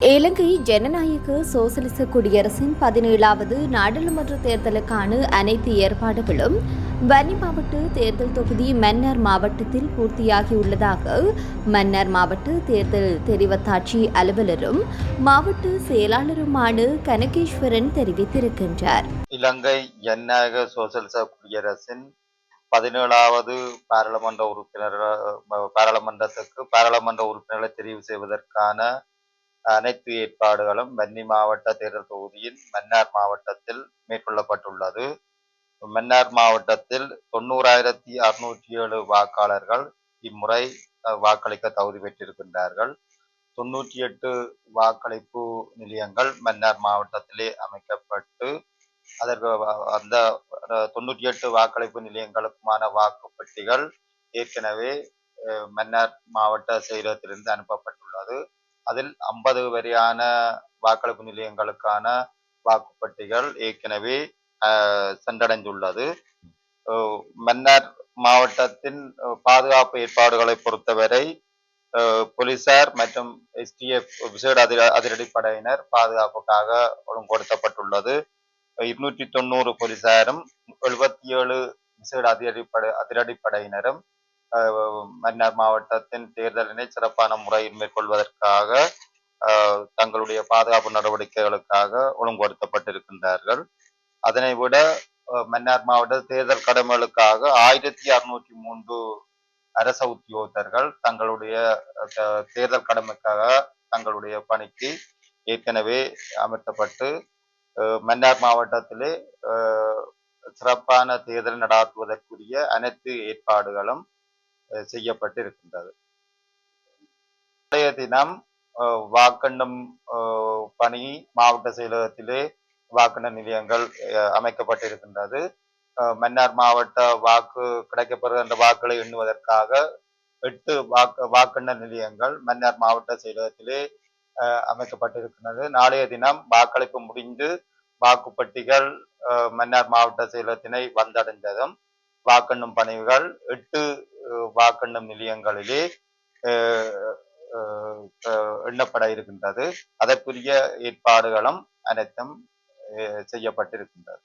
இலங்கை ஜனநாயக சோசலிச குடியரசின் பதினேழாவது நாடாளுமன்ற தேர்தலுக்கான அனைத்து ஏற்பாடுகளும் வன்னி மாவட்ட தேர்தல் தொகுதி மன்னார் மாவட்டத்தில் பூர்த்தியாகியுள்ளதாக மன்னார் மாவட்ட தேர்தல் தெரிவத்தாட்சி அலுவலரும் மாவட்ட செயலாளருமான கனகேஸ்வரன் தெரிவித்திருக்கின்றார். இலங்கை ஜனநாயக சோசலிச குடியரசின் பதினேழாவது பாராளுமன்ற உறுப்பினர் பாராளுமன்றத்துக்கு பாராளுமன்ற உறுப்பினர்களை தெரிவு செய்வதற்கான அனைத்து ஏற்பாடுகளும் வன்னி மாவட்ட தேர்தல் தொகுதியின் மன்னார் மாவட்டத்தில் மேற்கொள்ளப்பட்டுள்ளது. மன்னார் மாவட்டத்தில் தொண்ணூறாயிரத்தி அறுநூற்றி ஏழு வாக்காளர்கள் இம்முறை வாக்களிக்க தகுதி பெற்றிருக்கின்றார்கள். தொண்ணூற்றி எட்டு வாக்களிப்பு நிலையங்கள் மன்னார் மாவட்டத்திலே அமைக்கப்பட்டு அதற்கு அந்த தொண்ணூற்றி எட்டு வாக்களிப்பு நிலையங்களுக்குமான வாக்குப்பட்டிகள் ஏற்கனவே மன்னார் மாவட்ட செயலகத்திலிருந்து அனுப்பப்பட்டுள்ளது. அதில் ஐம்பது வரையான வாக்களிப்பு நிலையங்களுக்கான வாக்குப்பட்டிகள் ஏற்கனவே அஹ், சென்றடைந்துள்ளது. மன்னார் மாவட்டத்தின் பாதுகாப்பு ஏற்பாடுகளை பொறுத்தவரை போலீசார் மற்றும் எஸ்டிஎஃப் விசேட அதிர அதிரடிப்படையினர் பாதுகாப்புக்காக ஒழுங்குபடுத்தப்பட்டுள்ளது. இருநூற்றி தொண்ணூறு போலீசாரும் எழுபத்தி ஏழு விசேட அதிரடிப்படை அதிரடிப்படையினரும் மன்னார் மாவட்டத்தின் தேர்தலினை சிறப்பான முறையில் மேற்கொள்வதற்காக தங்களுடைய பாதுகாப்பு நடவடிக்கைகளுக்காக ஒழுங்குபடுத்தப்பட்டிருக்கின்றார்கள். அதனை விட மன்னார் மாவட்ட தேர்தல் கடமைகளுக்காக ஆயிரத்தி அறுநூற்றி மூன்று அரச உத்தியோகத்தர்கள் தங்களுடைய தேர்தல் கடமைக்காக தங்களுடைய பணிக்கு ஏற்கனவே அமர்த்தப்பட்டு மன்னார் மாவட்டத்திலே சிறப்பான தேர்தல் நடாத்துவதற்குரிய அனைத்து ஏற்பாடுகளும் செய்யப்பட்டிருக்கின்றது. செய்யப்பட்டு இன்றைய தினம் அஹ், வாக்கெண்ணும் பணி மாவட்ட செயலகத்திலே வாக்கெண்ண நிலையங்கள் அமைக்கப்பட்டிருக்கின்றது. மன்னார் மாவட்ட வாக்கு கிடைக்கப்படுகின்ற வாக்குகளை எண்ணுவதற்காக எட்டு வாக்கு வாக்கெண்ண நிலையங்கள் மன்னார் மாவட்ட செயலகத்திலே அமைக்கப்பட்டிருக்கின்றது. நாளைய தினம் வாக்களிப்பு முடிந்து வாக்குப்பட்டிகள் மன்னார் மாவட்ட செயலகத்தினை வந்தடைந்ததும் வாக்கெண்ணும் பணிகள் எட்டு வாக்கெண்ணும் நிலையங்களிலே அஹ், அஹ், எண்ணப்பட இருக்கின்றது. அதற்குரிய ஏற்பாடுகளும் அனைத்தும் செய்யப்பட்டிருக்கின்றது.